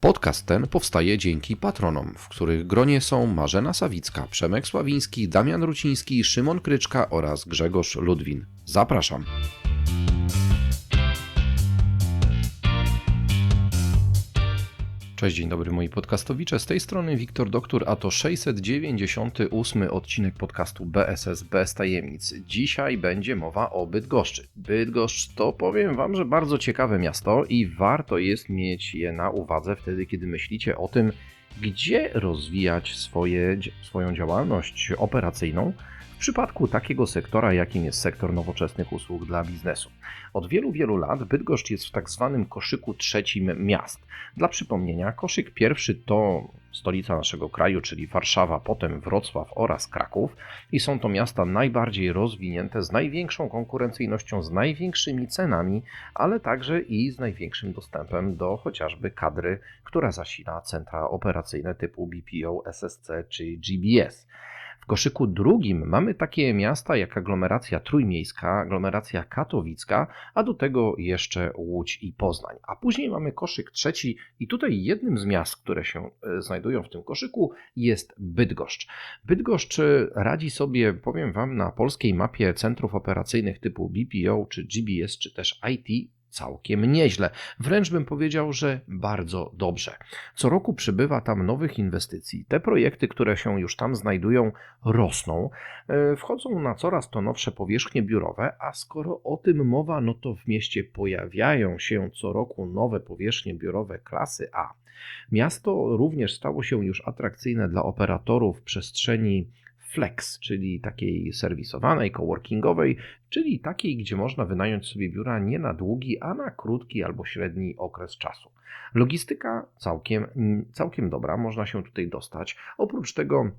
Podcast ten powstaje dzięki patronom, w których gronie są Marzena Sawicka, Przemek Sławiński, Damian Ruciński, Szymon Kryczka oraz Grzegorz Ludwin. Zapraszam. Cześć, dzień dobry moi podcastowicze. Z tej strony Wiktor Doktor, a to 698 odcinek podcastu BSS bez tajemnic. Dzisiaj będzie mowa o Bydgoszczy. Bydgoszcz to powiem Wam, że bardzo ciekawe miasto i warto jest mieć je na uwadze wtedy, kiedy myślicie o tym, gdzie rozwijać swoje, swoją działalność operacyjną w przypadku takiego sektora, jakim jest sektor nowoczesnych usług dla biznesu. Od wielu, wielu lat Bydgoszcz jest w tak zwanym koszyku trzecim miast. Dla przypomnienia, koszyk pierwszy to stolica naszego kraju, czyli Warszawa, potem Wrocław oraz Kraków i są to miasta najbardziej rozwinięte, z największą konkurencyjnością, z największymi cenami, ale także i z największym dostępem do chociażby kadry, która zasila centra operacyjne typu BPO, SSC czy GBS. W koszyku drugim mamy takie miasta jak aglomeracja trójmiejska, aglomeracja katowicka, a do tego jeszcze Łódź i Poznań. A później mamy koszyk trzeci i tutaj jednym z miast, które się e, znajdują w tym koszyku jest Bydgoszcz. Bydgoszcz e, radzi sobie, powiem Wam, na polskiej mapie centrów operacyjnych typu BPO czy GBS czy też IT całkiem nieźle. Wręcz bym powiedział, że bardzo dobrze. Co roku przybywa tam nowych inwestycji. Te projekty, które się już tam znajdują, rosną, e, wchodzą na coraz to nowsze powierzchnie biurowe, a skoro o tym mowa, no to w mieście pojawiają się co roku nowe powierzchnie biurowe klasy A. Miasto również stało się już atrakcyjne dla operatorów przestrzeni flex, czyli takiej serwisowanej, coworkingowej, czyli takiej, gdzie można wynająć sobie biura nie na długi, a na krótki albo średni okres czasu. Logistyka całkiem, całkiem dobra, można się tutaj dostać. Oprócz tego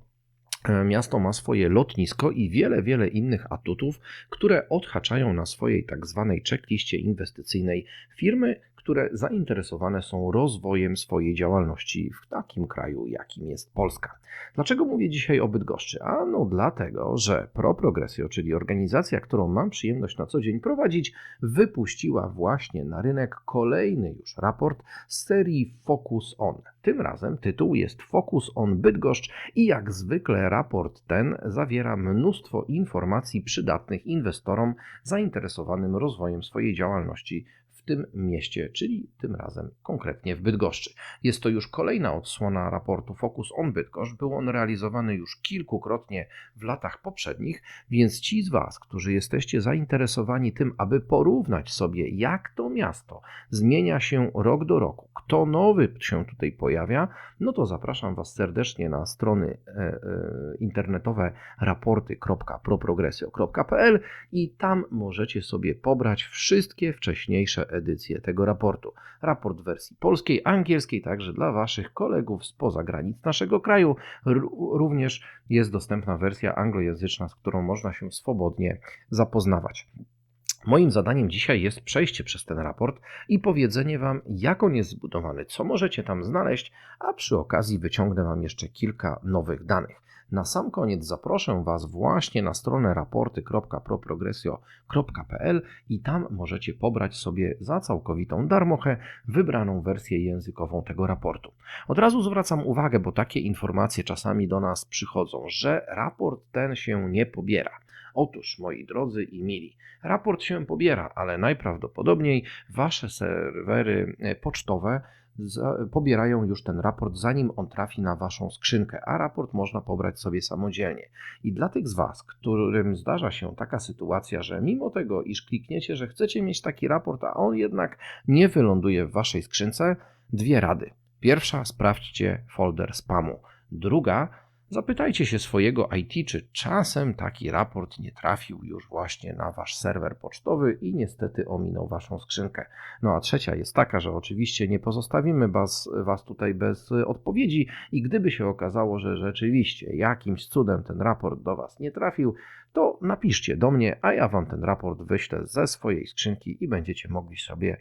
e, Miasto ma swoje lotnisko i wiele, wiele innych atutów, które odhaczają na swojej tak zwanej checkliście inwestycyjnej firmy, które zainteresowane są rozwojem swojej działalności w takim kraju, jakim jest Polska. Dlaczego mówię dzisiaj o Bydgoszczy? A no dlatego, że ProProgresio, czyli organizacja, którą mam przyjemność na co dzień prowadzić, wypuściła właśnie na rynek kolejny już raport z serii Focus On. Tym razem tytuł jest Focus on Bydgoszcz i jak zwykle raport ten zawiera mnóstwo informacji przydatnych inwestorom zainteresowanym rozwojem swojej działalności tym mieście, czyli tym razem konkretnie w Bydgoszczy. Jest to już kolejna odsłona raportu Focus on Bydgoszcz. Był on realizowany już kilkukrotnie w latach poprzednich, więc ci z Was, którzy jesteście zainteresowani tym, aby porównać sobie, jak to miasto zmienia się rok do roku, kto nowy się tutaj pojawia, no to zapraszam Was serdecznie na strony e, e, internetowe raporty.proprogresjo.pl i tam możecie sobie pobrać wszystkie wcześniejsze edycję tego raportu. Raport w wersji polskiej, angielskiej, także dla Waszych kolegów spoza granic naszego kraju. Również jest dostępna wersja anglojęzyczna, z którą można się swobodnie zapoznawać. Moim zadaniem dzisiaj jest przejście przez ten raport i powiedzenie Wam, jak on jest zbudowany, co możecie tam znaleźć, a przy okazji wyciągnę Wam jeszcze kilka nowych danych. Na sam koniec zaproszę Was właśnie na stronę raporty.proprogresio.pl i tam możecie pobrać sobie za całkowitą darmochę wybraną wersję językową tego raportu. Od razu zwracam uwagę, bo takie informacje czasami do nas przychodzą, że raport ten się nie pobiera. Otóż, moi drodzy i mili, raport się pobiera, ale najprawdopodobniej wasze serwery e, pobierają już ten raport, zanim on trafi na Waszą skrzynkę, a raport można pobrać sobie samodzielnie. I dla tych z Was, którym zdarza się taka sytuacja, że mimo tego, iż klikniecie, że chcecie mieć taki raport, a on jednak nie wyląduje w Waszej skrzynce, dwie rady. Pierwsza, sprawdźcie folder spamu. Druga, Zapytajcie się swojego IT, czy czasem taki raport nie trafił już właśnie na wasz serwer pocztowy i niestety ominął waszą skrzynkę. No a trzecia jest taka, że oczywiście nie pozostawimy was, was tutaj bez odpowiedzi i gdyby się okazało, że rzeczywiście jakimś cudem ten raport do was nie trafił, to napiszcie do mnie, a ja wam ten raport wyślę ze swojej skrzynki i będziecie mogli sobie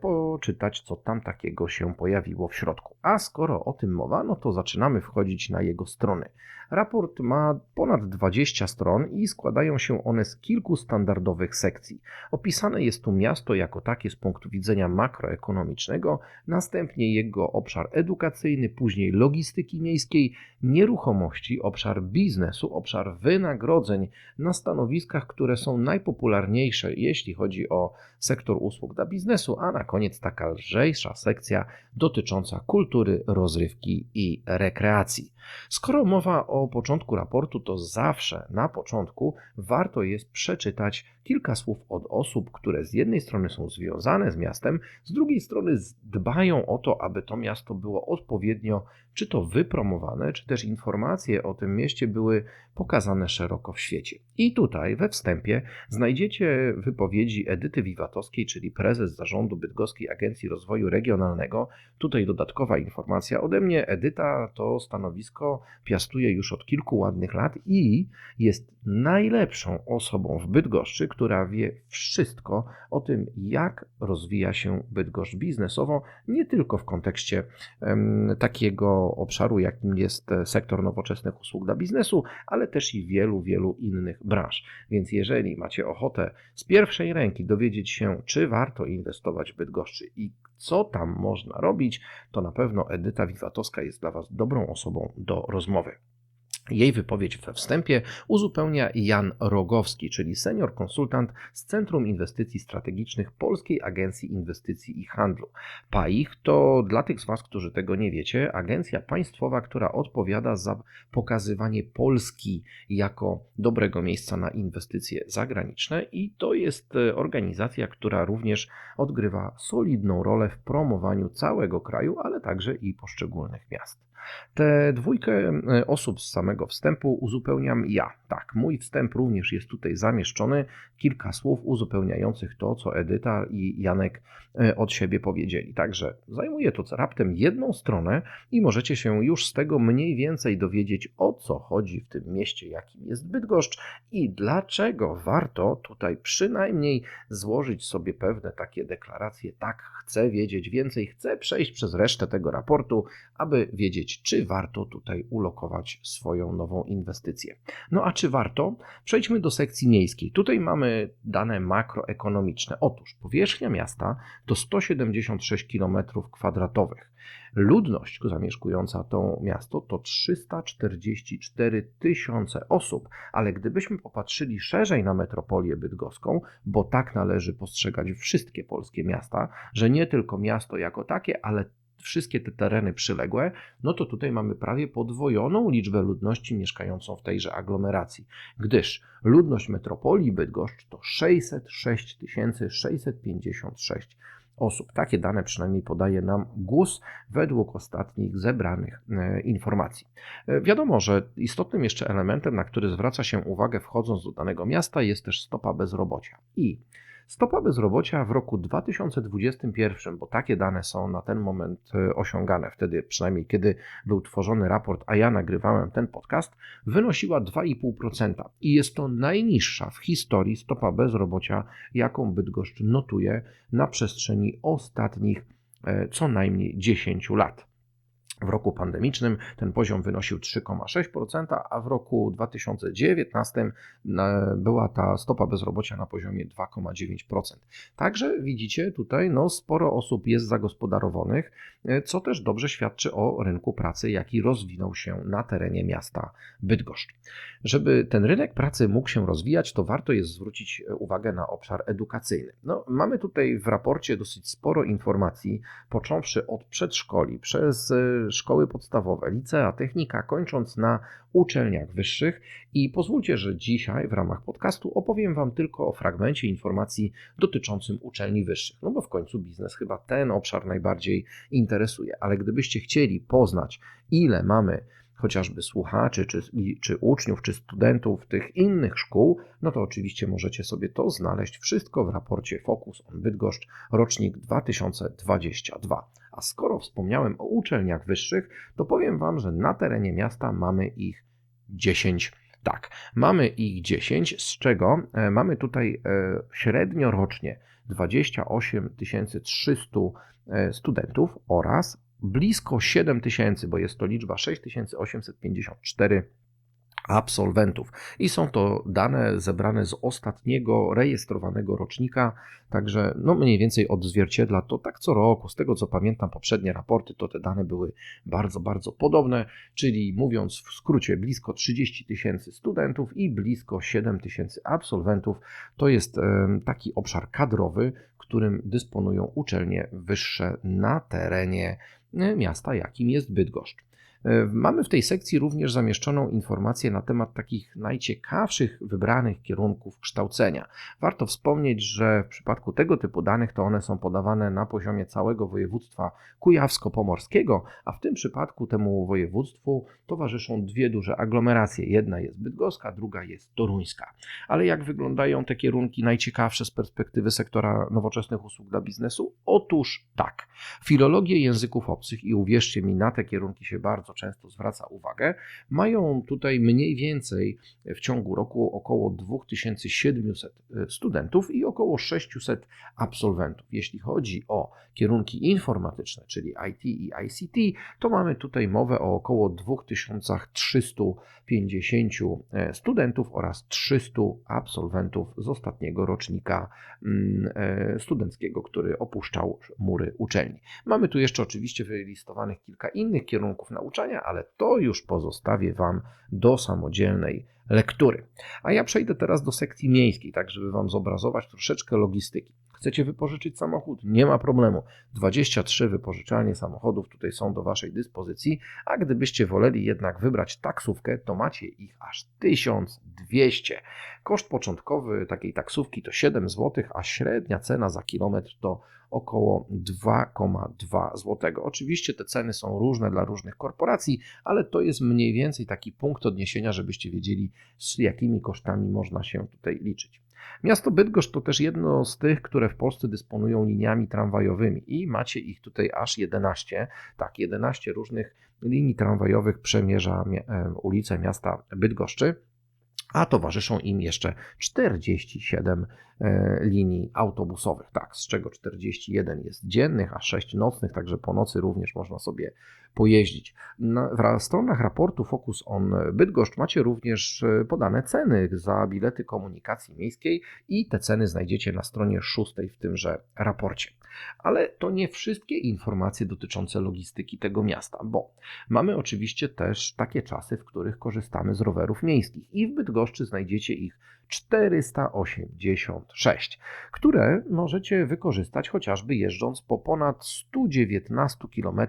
poczytać, co tam takiego się pojawiło w środku. A skoro o tym mowa, no to zaczynamy wchodzić na jego strony. Raport ma ponad 20 stron i składają się one z kilku standardowych sekcji. Opisane jest tu miasto jako takie z punktu widzenia makroekonomicznego, następnie jego obszar edukacyjny, później logistyki miejskiej, nieruchomości, obszar biznesu, obszar wynagrodzeń na stanowiskach, które są najpopularniejsze, jeśli chodzi o sektor usług dla biznesu, a na koniec taka lżejsza sekcja dotycząca kultury, rozrywki i rekreacji. Skoro mowa o początku raportu, to zawsze na początku warto jest przeczytać kilka słów od osób, które z jednej strony są związane z miastem, z drugiej strony dbają o to, aby to miasto było odpowiednio czy to wypromowane, czy też informacje o tym mieście były pokazane szeroko w świecie. I tutaj we wstępie znajdziecie wypowiedzi Edyty Wiwatowskiej, czyli prezes zarządu Bydgoskiej Agencji Rozwoju Regionalnego. Tutaj dodatkowa informacja ode mnie. Edyta to stanowisko piastuje już od kilku ładnych lat i jest najlepszą osobą w Bydgoszczy, która wie wszystko o tym, jak rozwija się Bydgoszcz biznesowo, nie tylko w kontekście um, takiego obszaru, jakim jest e, sektor nowoczesnych usług dla biznesu, ale też i wielu, wielu innych branż. Więc jeżeli macie ochotę z pierwszej ręki dowiedzieć się, czy warto inwestować w Bydgoszczy i co tam można robić, to na pewno Edyta Wiwatowska jest dla Was dobrą osobą do rozmowy. Jej wypowiedź we wstępie uzupełnia Jan Rogowski, czyli senior konsultant z Centrum Inwestycji Strategicznych Polskiej Agencji Inwestycji i Handlu. PAIH to dla tych z Was, którzy tego nie wiecie, agencja państwowa, która odpowiada za pokazywanie Polski jako dobrego miejsca na inwestycje zagraniczne i to jest e, organizacja, która również odgrywa solidną rolę w promowaniu całego kraju, ale także i poszczególnych miast. Tę dwójkę e, osób z samego wstępu uzupełniam ja. Tak, mój wstęp również jest tutaj zamieszczony. Kilka słów uzupełniających to, co Edyta i Janek e, od siebie powiedzieli. Także zajmuje to raptem jedną stronę i możecie się już z tego mniej więcej dowiedzieć, o co chodzi w tym mieście, jakim jest Bydgoszcz i dlaczego warto tutaj przynajmniej złożyć sobie pewne takie deklaracje. Tak, chcę wiedzieć więcej, chcę przejść przez resztę tego raportu, aby wiedzieć, czy warto tutaj ulokować swoją nową inwestycję. No a czy warto? Przejdźmy do sekcji miejskiej. Tutaj mamy dane makroekonomiczne. Otóż powierzchnia miasta to 176 km2. Ludność zamieszkująca to miasto to 344 tysiące osób, ale gdybyśmy popatrzyli szerzej na metropolię bydgoską, bo tak należy postrzegać wszystkie polskie miasta, że nie tylko miasto jako takie, ale wszystkie te tereny przyległe, no to tutaj mamy prawie podwojoną liczbę ludności mieszkającą w tejże aglomeracji, gdyż ludność metropolii Bydgoszcz to 606 656 osób. Takie dane przynajmniej podaje nam GUS według ostatnich zebranych e, informacji. E, wiadomo, że istotnym jeszcze elementem, na który zwraca się uwagę wchodząc do danego miasta, jest też stopa bezrobocia. I Stopa bezrobocia w roku 2021, bo takie dane są na ten moment e, osiągane, wtedy przynajmniej kiedy był tworzony raport, a ja nagrywałem ten podcast, wynosiła 2,5% i jest to najniższa w historii stopa bezrobocia, jaką Bydgoszcz notuje na przestrzeni ostatnich e, co najmniej 10 lat. W roku pandemicznym ten poziom wynosił 3,6%, a w roku 2019 była ta stopa bezrobocia na poziomie 2,9%. Także widzicie tutaj no, sporo osób jest zagospodarowanych, co też dobrze świadczy o rynku pracy, jaki rozwinął się na terenie miasta Bydgoszcz. Żeby ten rynek pracy mógł się rozwijać, to warto jest zwrócić uwagę na obszar edukacyjny. No, mamy tutaj w raporcie dosyć sporo informacji, począwszy od przedszkoli, przez szkoły podstawowe, licea, technika, kończąc na uczelniach wyższych. I pozwólcie, że dzisiaj w ramach podcastu opowiem Wam tylko o fragmencie informacji dotyczącym uczelni wyższych. No bo w końcu biznes chyba ten obszar najbardziej interesuje. Ale gdybyście chcieli poznać, ile mamy chociażby słuchaczy, czy, czy uczniów, czy studentów tych innych szkół, no to oczywiście możecie sobie to znaleźć wszystko w raporcie Focus on Bydgoszcz, rocznik 2022. A skoro wspomniałem o uczelniach wyższych, to powiem Wam, że na terenie miasta mamy ich 10. Tak, mamy ich 10, z czego e, mamy tutaj e, średnio rocznie 28 300 e, studentów oraz blisko 7 tysięcy, bo jest to liczba 6854 absolwentów. I są to dane zebrane z ostatniego rejestrowanego rocznika, także no mniej więcej odzwierciedla to tak co roku. Z tego co pamiętam, poprzednie raporty to te dane były bardzo, bardzo podobne, czyli mówiąc w skrócie, blisko 30 tysięcy studentów i blisko 7 tysięcy absolwentów. To jest taki obszar kadrowy, którym dysponują uczelnie wyższe na terenie e, miasta, jakim jest Bydgoszcz. E, mamy w tej sekcji również zamieszczoną informację na temat takich najciekawszych wybranych kierunków kształcenia. Warto wspomnieć, że w przypadku tego typu danych to one są podawane na poziomie całego województwa kujawsko-pomorskiego, a w tym przypadku temu województwu towarzyszą dwie duże aglomeracje. Jedna jest bydgoska, druga jest toruńska. Ale jak wyglądają te kierunki najciekawsze z perspektywy sektora nowoczesnych usług dla biznesu? Otóż tak. Filologię języków obcych i uwierzcie mi, na te kierunki się bardzo bardzo często zwraca uwagę, mają tutaj mniej więcej w ciągu roku około 2700 e, studentów i około 600 absolwentów. Jeśli chodzi o kierunki informatyczne, czyli IT i ICT, to mamy tutaj mowę o około 2350 e, studentów oraz 300 absolwentów z ostatniego rocznika mm, e, studenckiego, który opuszczał mury uczelni. Mamy tu jeszcze oczywiście wylistowanych kilka innych kierunków nauczania, nauczania, ale to już pozostawię Wam do samodzielnej lektury. A ja przejdę teraz do sekcji miejskiej, tak żeby Wam zobrazować troszeczkę logistyki. Chcecie wypożyczyć samochód? Nie ma problemu. 23 wypożyczalnie samochodów tutaj są do Waszej dyspozycji, a gdybyście woleli jednak wybrać taksówkę, to macie ich aż 1200. Koszt początkowy takiej taksówki to 7 zł, a średnia cena za kilometr to około 2,2 zł. Oczywiście te ceny są różne dla różnych korporacji, ale to jest mniej więcej taki punkt odniesienia, żebyście wiedzieli, z jakimi kosztami można się tutaj liczyć. Miasto Bydgoszcz to też jedno z tych, które w Polsce dysponują liniami tramwajowymi i macie ich tutaj aż 11. Tak, 11 różnych linii tramwajowych przemierza e, ulice miasta Bydgoszczy a towarzyszą im jeszcze 47 e, linii autobusowych, tak, z czego 41 jest dziennych, a 6 nocnych, także po nocy również można sobie pojeździć. Na, w stronach raportu Focus on Bydgoszcz macie również e, podane ceny za bilety komunikacji miejskiej i te ceny znajdziecie na stronie 6 w tymże raporcie. Ale to nie wszystkie informacje dotyczące logistyki tego miasta, bo mamy oczywiście też takie czasy, w których korzystamy z rowerów miejskich i w Bydgoszczy znajdziecie ich 486, które możecie wykorzystać chociażby jeżdżąc po ponad 119 km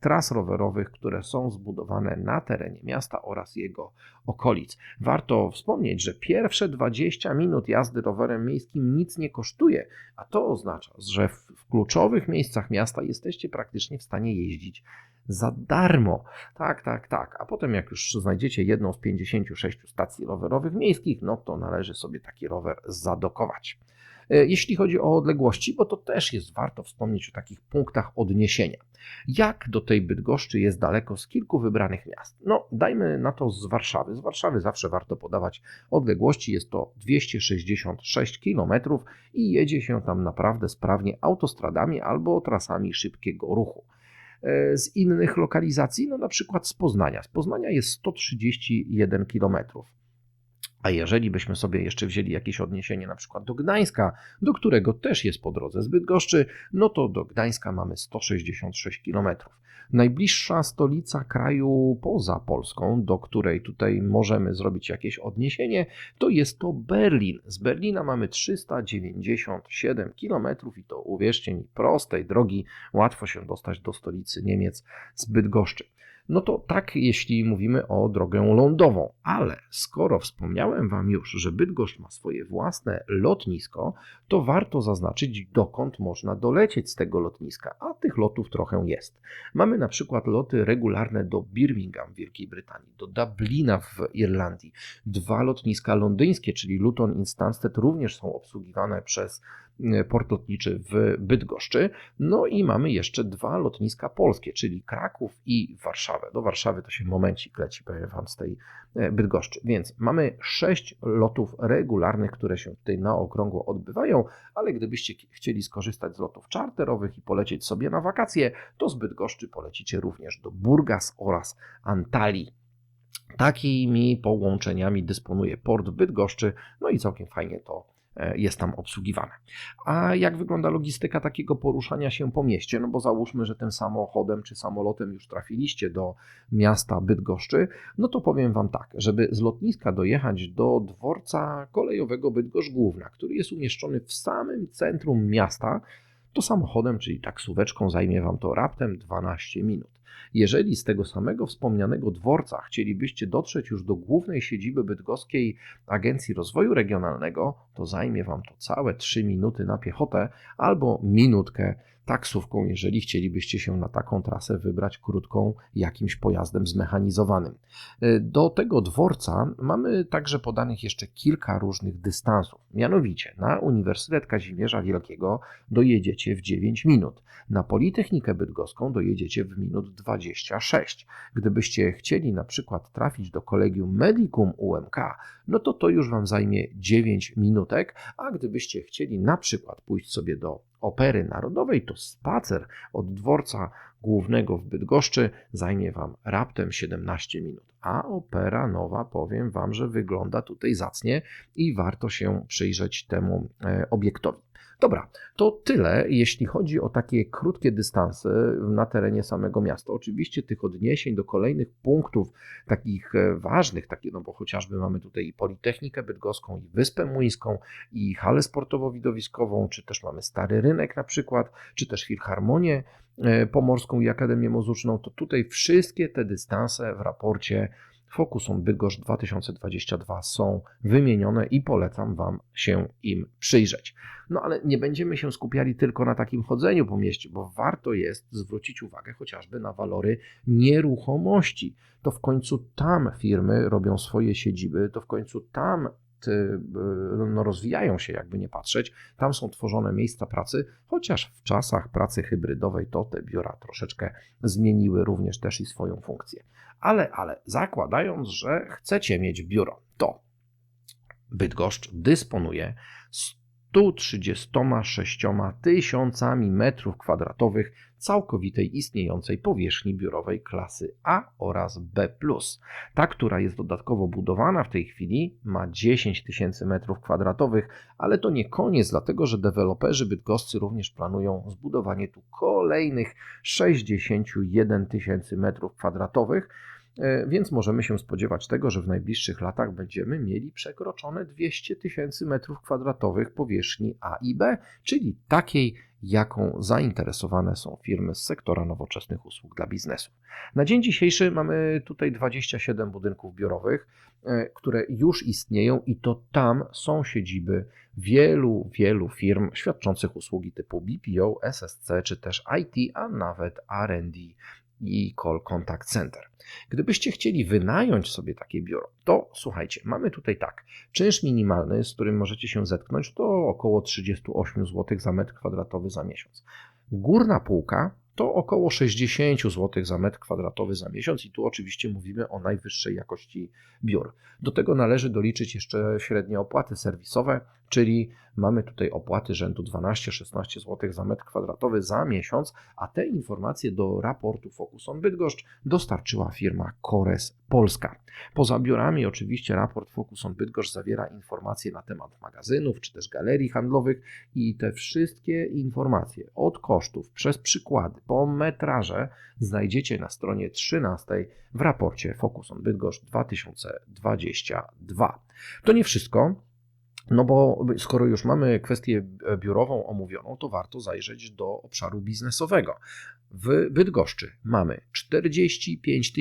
tras rowerowych, które są zbudowane na terenie miasta oraz jego okolic. Warto wspomnieć, że pierwsze 20 minut jazdy rowerem miejskim nic nie kosztuje, a to oznacza, że w kluczowych miejscach miasta jesteście praktycznie w stanie jeździć za darmo. Tak, tak, tak. A potem, jak już znajdziecie jedną z 56 stacji rowerowych miejskich, no to należy sobie taki rower zadokować. E, jeśli chodzi o odległości, bo to też jest warto wspomnieć o takich punktach odniesienia. Jak do tej Bydgoszczy jest daleko z kilku wybranych miast? No, dajmy na to z Warszawy. Z Warszawy zawsze warto podawać odległości. Jest to 266 km i jedzie się tam naprawdę sprawnie autostradami albo trasami szybkiego ruchu. E, z innych lokalizacji, no na przykład z Poznania. Z Poznania jest 131 km. A jeżeli byśmy sobie jeszcze wzięli jakieś odniesienie na przykład do Gdańska, do którego też jest po drodze zbyt goszczy, no to do Gdańska mamy 166 km. Najbliższa stolica kraju poza Polską, do której tutaj możemy zrobić jakieś odniesienie, to jest to Berlin. Z Berlina mamy 397 km i to uwierzcie mi, prostej drogi, łatwo się dostać do stolicy Niemiec z Bydgoszczy no to tak, jeśli mówimy o drogę lądową. Ale skoro wspomniałem Wam już, że Bydgoszcz ma swoje własne lotnisko, to warto zaznaczyć, dokąd można dolecieć z tego lotniska, a tych lotów trochę jest. Mamy na przykład loty regularne do Birmingham w Wielkiej Brytanii, do Dublina w Irlandii. Dwa lotniska londyńskie, czyli Luton i Stansted, również są obsługiwane przez E, port lotniczy w Bydgoszczy. No i mamy jeszcze dwa lotniska polskie, czyli Kraków i Warszawę. Do Warszawy to się momencik leci, powiem Wam, z tej e, Bydgoszczy. Więc mamy sześć lotów regularnych, które się tutaj na okrągło odbywają, ale gdybyście chcieli skorzystać z lotów czarterowych i polecieć sobie na wakacje, to z Bydgoszczy polecicie również do Burgas oraz Antalii. Takimi połączeniami dysponuje port Bydgoszczy, no i całkiem fajnie to jest tam obsługiwane. A jak wygląda logistyka takiego poruszania się po mieście? No bo załóżmy, że tym samochodem czy samolotem już trafiliście do miasta Bydgoszczy, no to powiem Wam tak, żeby z lotniska dojechać do dworca kolejowego Bydgoszcz Główna, który jest umieszczony w samym centrum miasta, to samochodem, czyli taksóweczką zajmie Wam to raptem 12 minut. Jeżeli z tego samego wspomnianego dworca chcielibyście dotrzeć już do głównej siedziby bydgoskiej Agencji Rozwoju Regionalnego, to zajmie Wam to całe 3 minuty na piechotę albo minutkę taksówką, jeżeli chcielibyście się na taką trasę wybrać krótką jakimś pojazdem zmechanizowanym. E, do tego dworca mamy także podanych jeszcze kilka różnych dystansów. Mianowicie na Uniwersytet Kazimierza Wielkiego dojedziecie w 9 minut. Na Politechnikę Bydgoską dojedziecie w minut 26. Gdybyście chcieli na przykład trafić do Kolegium Medicum UMK, no to to już Wam zajmie 9 minutek, a gdybyście chcieli na przykład pójść sobie do Opery Narodowej, to spacer od dworca głównego w Bydgoszczy zajmie Wam raptem 17 minut. A opera nowa, powiem Wam, że wygląda tutaj zacnie i warto się przyjrzeć temu e, obiektowi. Dobra, to tyle, jeśli chodzi o takie krótkie dystanse na terenie samego miasta. Oczywiście tych odniesień do kolejnych punktów, takich e, ważnych, takie, no bo chociażby mamy tutaj i Politechnikę Bydgoską, i Wyspę Młyńską, i halę sportowo-widowiskową, czy też mamy Stary Rynek na przykład, czy też Filharmonię e, Pomorską i Akademię Muzyczną, to tutaj wszystkie te dystanse w raporcie Fokuson Bydgoszcz 2022 są wymienione i polecam Wam się im przyjrzeć. No ale nie będziemy się skupiali tylko na takim chodzeniu po mieście, bo warto jest zwrócić uwagę chociażby na walory nieruchomości. To w końcu tam firmy robią swoje siedziby, to w końcu tam no, rozwijają się, jakby nie patrzeć. Tam są tworzone miejsca pracy, chociaż w czasach pracy hybrydowej to te biura troszeczkę zmieniły również też i swoją funkcję. Ale, ale zakładając, że chcecie mieć biuro, to Bydgoszcz dysponuje 136 tysiącami metrów kwadratowych całkowitej istniejącej powierzchni biurowej klasy A oraz B. Ta, która jest dodatkowo budowana w tej chwili, ma 10 tysięcy metrów kwadratowych, ale to nie koniec, dlatego że deweloperzy bydgoscy również planują zbudowanie tu kolejnych 61 tysięcy metrów kwadratowych więc możemy się spodziewać tego, że w najbliższych latach będziemy mieli przekroczone 200 tysięcy metrów kwadratowych powierzchni A i B, czyli takiej, jaką zainteresowane są firmy z sektora nowoczesnych usług dla biznesu. Na dzień dzisiejszy mamy tutaj 27 budynków biurowych, e, które już istnieją i to tam są siedziby wielu, wielu firm świadczących usługi typu BPO, SSC czy też IT, a nawet R&D i Call Contact Center. Gdybyście chcieli wynająć sobie takie biuro, to słuchajcie, mamy tutaj tak. Czynsz minimalny, z którym możecie się zetknąć, to około 38 zł za metr kwadratowy za miesiąc. Górna półka to około 60 zł za metr kwadratowy za miesiąc i tu oczywiście mówimy o najwyższej jakości biur. Do tego należy doliczyć jeszcze średnie opłaty serwisowe, czyli mamy tutaj opłaty rzędu 12-16 zł za metr kwadratowy za miesiąc, a te informacje do raportu Focus on Bydgoszcz dostarczyła firma Kores Polska. Poza biurami oczywiście raport Focus on Bydgoszcz zawiera informacje na temat magazynów czy też galerii handlowych i te wszystkie informacje od kosztów przez przykłady po metraże znajdziecie na stronie 13 w raporcie Focus on Bydgoszcz 2022. To nie wszystko. No bo skoro już mamy kwestię biurową omówioną, to warto zajrzeć do obszaru biznesowego. W Bydgoszczy mamy 45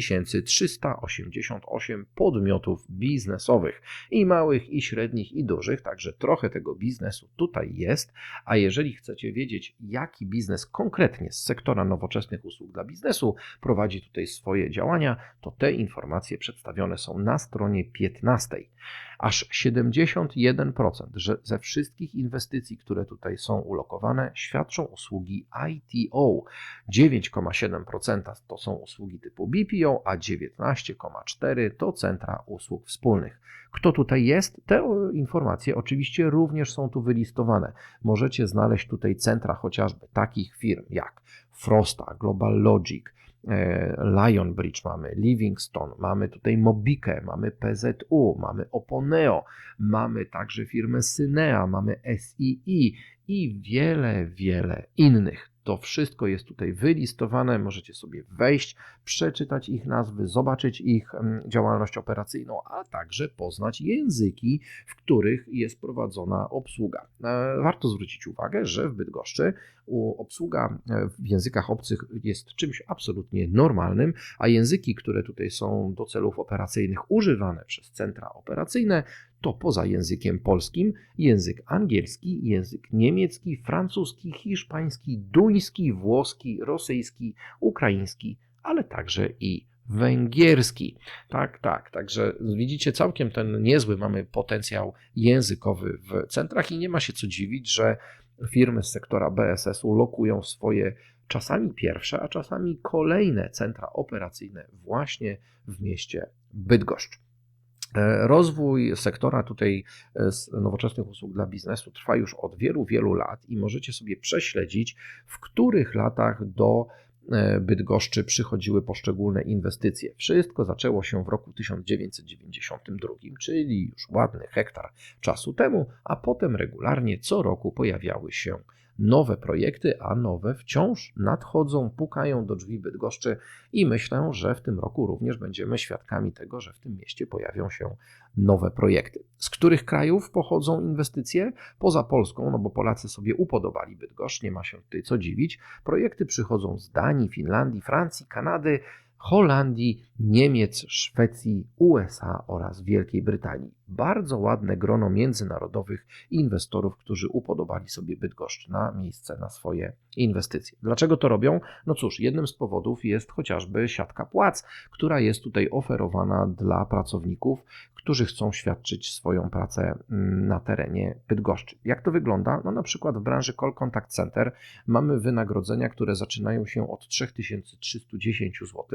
388 podmiotów biznesowych i małych, i średnich, i dużych, także trochę tego biznesu tutaj jest. A jeżeli chcecie wiedzieć, jaki biznes konkretnie z sektora nowoczesnych usług dla biznesu prowadzi tutaj swoje działania, to te informacje przedstawione są na stronie 15. Aż 71% że ze wszystkich inwestycji, które tutaj są ulokowane, świadczą usługi ITO. 9,7% to są usługi typu BPO, a 19,4% to centra usług wspólnych. Kto tutaj jest? Te informacje oczywiście również są tu wylistowane. Możecie znaleźć tutaj centra chociażby takich firm jak Frosta, Global Logic, Lion Bridge, mamy Livingston, mamy tutaj Mobikę, mamy PZU, mamy Oponeo, mamy także firmę Synea, mamy SII i wiele, wiele innych. To wszystko jest tutaj wylistowane. Możecie sobie wejść, przeczytać ich nazwy, zobaczyć ich mm, działalność operacyjną, a także poznać języki, w których jest prowadzona obsługa. E, warto zwrócić uwagę, że w Bydgoszczy obsługa e, w językach obcych jest czymś absolutnie normalnym, a języki, które tutaj są do celów operacyjnych używane przez centra operacyjne, to poza językiem polskim język angielski, język niemiecki, francuski, hiszpański, duński, włoski, rosyjski, ukraiński, ale także i węgierski. Tak, tak. Także widzicie, całkiem ten niezły mamy potencjał językowy w centrach i nie ma się co dziwić, że firmy z sektora BSS-u lokują swoje czasami pierwsze, a czasami kolejne centra operacyjne właśnie w mieście Bydgoszcz. E, rozwój sektora tutaj e, nowoczesnych usług dla biznesu trwa już od wielu, wielu lat i możecie sobie prześledzić, w których latach do e, Bydgoszczy przychodziły poszczególne inwestycje. Wszystko zaczęło się w roku 1992, czyli już ładny hektar czasu temu, a potem regularnie co roku pojawiały się nowe projekty, a nowe wciąż nadchodzą, pukają do drzwi Bydgoszczy i myślę, że w tym roku również będziemy świadkami tego, że w tym mieście pojawią się nowe projekty. Z których krajów pochodzą inwestycje? Poza Polską, no bo Polacy sobie upodobali Bydgoszcz, nie ma się tutaj co dziwić. Projekty przychodzą z Danii, Finlandii, Francji, Kanady, Holandii, Niemiec, Szwecji, USA oraz Wielkiej Brytanii. Bardzo ładne grono międzynarodowych inwestorów, którzy upodobali sobie Bydgoszcz na miejsce na swoje inwestycje. Dlaczego to robią? No cóż, jednym z powodów jest chociażby siatka płac, która jest tutaj oferowana dla pracowników, którzy chcą świadczyć swoją pracę mm, na terenie Bydgoszczy. Jak to wygląda? No na przykład w branży Call Contact Center mamy wynagrodzenia, które zaczynają się od 3310 zł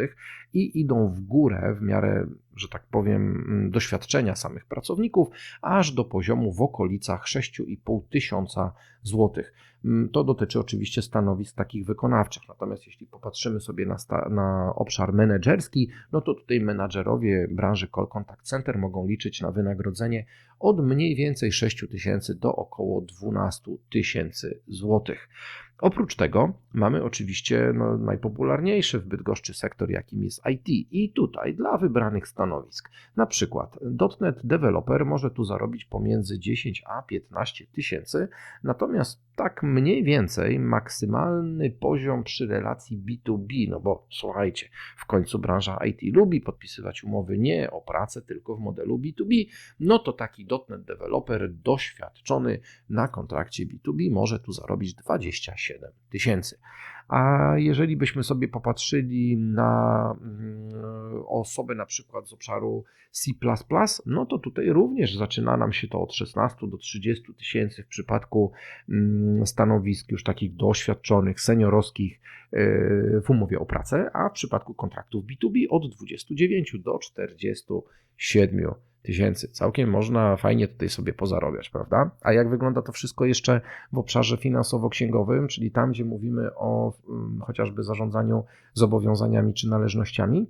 i idą w górę w miarę, że tak powiem, mm, doświadczenia samych pracowników, aż do poziomu w okolicach 6,5 tysiąca złotych. Mm, to dotyczy oczywiście stanowisk takich wykonawczych. Natomiast jeśli popatrzymy sobie na, na obszar menedżerski, no to tutaj menadżerowie branży Call Contact Center mogą liczyć na wynagrodzenie od mniej więcej 6 tysięcy do około 12 tysięcy złotych. Oprócz tego mamy oczywiście no, najpopularniejszy w Bydgoszczy sektor, jakim jest IT. I tutaj dla wybranych stanowisk, na przykład .NET Developer może tu zarobić pomiędzy 10 a 15 tysięcy, natomiast tak mniej więcej maksymalny poziom przy relacji B2B, no bo słuchajcie, w końcu branża IT lubi podpisywać umowy nie o pracę, tylko w modelu B2B, no to taki .NET Developer doświadczony na kontrakcie B2B może tu zarobić 27 tysięcy. A jeżeli byśmy sobie popatrzyli na mm, osoby na przykład z obszaru C, no to tutaj również zaczyna nam się to od 16 do 30 tysięcy w przypadku mm, stanowisk już takich doświadczonych, seniorowskich e, w umowie o pracę, a w przypadku kontraktów B2B od 29 do 47 tysięcy. Całkiem można fajnie tutaj sobie pozarobiać, prawda? A jak wygląda to wszystko jeszcze w obszarze finansowo-księgowym, czyli tam, gdzie mówimy o mm, chociażby zarządzaniu zobowiązaniami czy należnościami?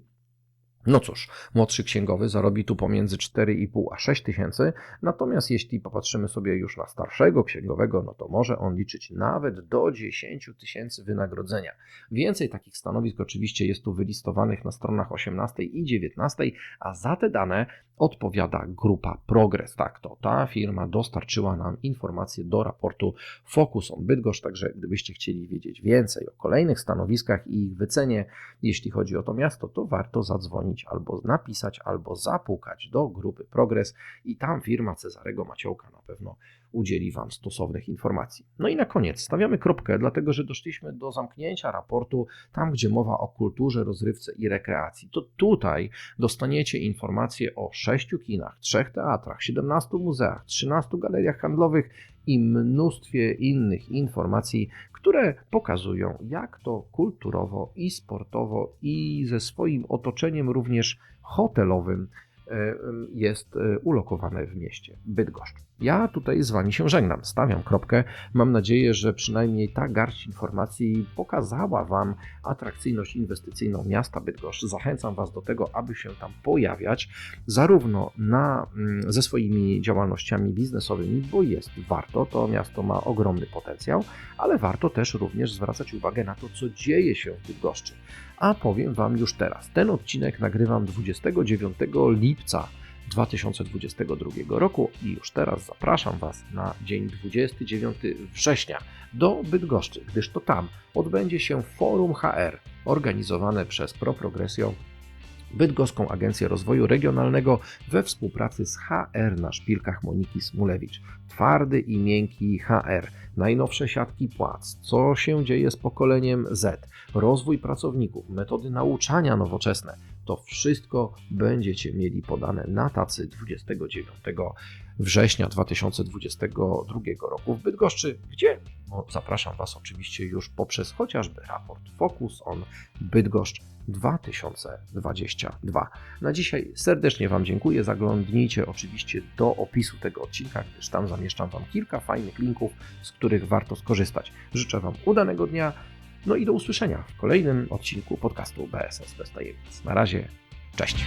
No cóż, młodszy księgowy zarobi tu pomiędzy 4,5 a 6 tysięcy, natomiast jeśli popatrzymy sobie już na starszego księgowego, no to może on liczyć nawet do 10 tysięcy wynagrodzenia. Więcej takich stanowisk oczywiście jest tu wylistowanych na stronach 18 i 19, a za te dane odpowiada grupa Progress. Tak, to ta firma dostarczyła nam informacje do raportu Focus on Bydgoszcz, także gdybyście chcieli wiedzieć więcej o kolejnych stanowiskach i ich wycenie, jeśli chodzi o to miasto, to warto zadzwonić zadzwonić, albo napisać, albo zapukać do grupy Progres i tam firma Cezarego Maciołka na pewno udzieli Wam stosownych informacji. No i na koniec stawiamy kropkę, dlatego że doszliśmy do zamknięcia raportu tam, gdzie mowa o kulturze, rozrywce i rekreacji. To tutaj dostaniecie informacje o sześciu kinach, trzech teatrach, 17 muzeach, 13 galeriach handlowych i mnóstwie innych informacji, które pokazują, jak to kulturowo i sportowo i ze swoim otoczeniem również hotelowym jest e, ulokowane w mieście Bydgoszcz. Ja tutaj z Wami się żegnam, stawiam kropkę. Mam nadzieję, że przynajmniej ta garść informacji pokazała Wam atrakcyjność inwestycyjną miasta Bydgoszcz. Zachęcam Was do tego, aby się tam pojawiać, zarówno na, mm, ze swoimi działalnościami biznesowymi, bo jest warto, to miasto ma ogromny potencjał, ale warto też również zwracać uwagę na to, co dzieje się w Bydgoszczy. A powiem Wam już teraz, ten odcinek nagrywam 29 lipca 2022 roku i już teraz zapraszam Was na dzień 29 września do Bydgoszczy, gdyż to tam odbędzie się Forum HR organizowane przez ProProgresjo Bydgoską Agencję Rozwoju Regionalnego we współpracy z HR na szpilkach Moniki Smulewicz. Twardy i miękki HR, najnowsze siatki płac, co się dzieje z pokoleniem Z, rozwój pracowników, metody nauczania nowoczesne. To wszystko będziecie mieli podane na tacy 29 września 2022 roku w Bydgoszczy, gdzie no, zapraszam Was oczywiście już poprzez chociażby raport Focus on Bydgoszcz 2022. Na dzisiaj serdecznie Wam dziękuję. Zaglądnijcie oczywiście do opisu tego odcinka, gdyż tam zamieszczam Wam kilka fajnych linków, z których warto skorzystać. Życzę Wam udanego dnia, no i do usłyszenia w kolejnym odcinku podcastu BSS Bez Tajemnic. Na razie, cześć!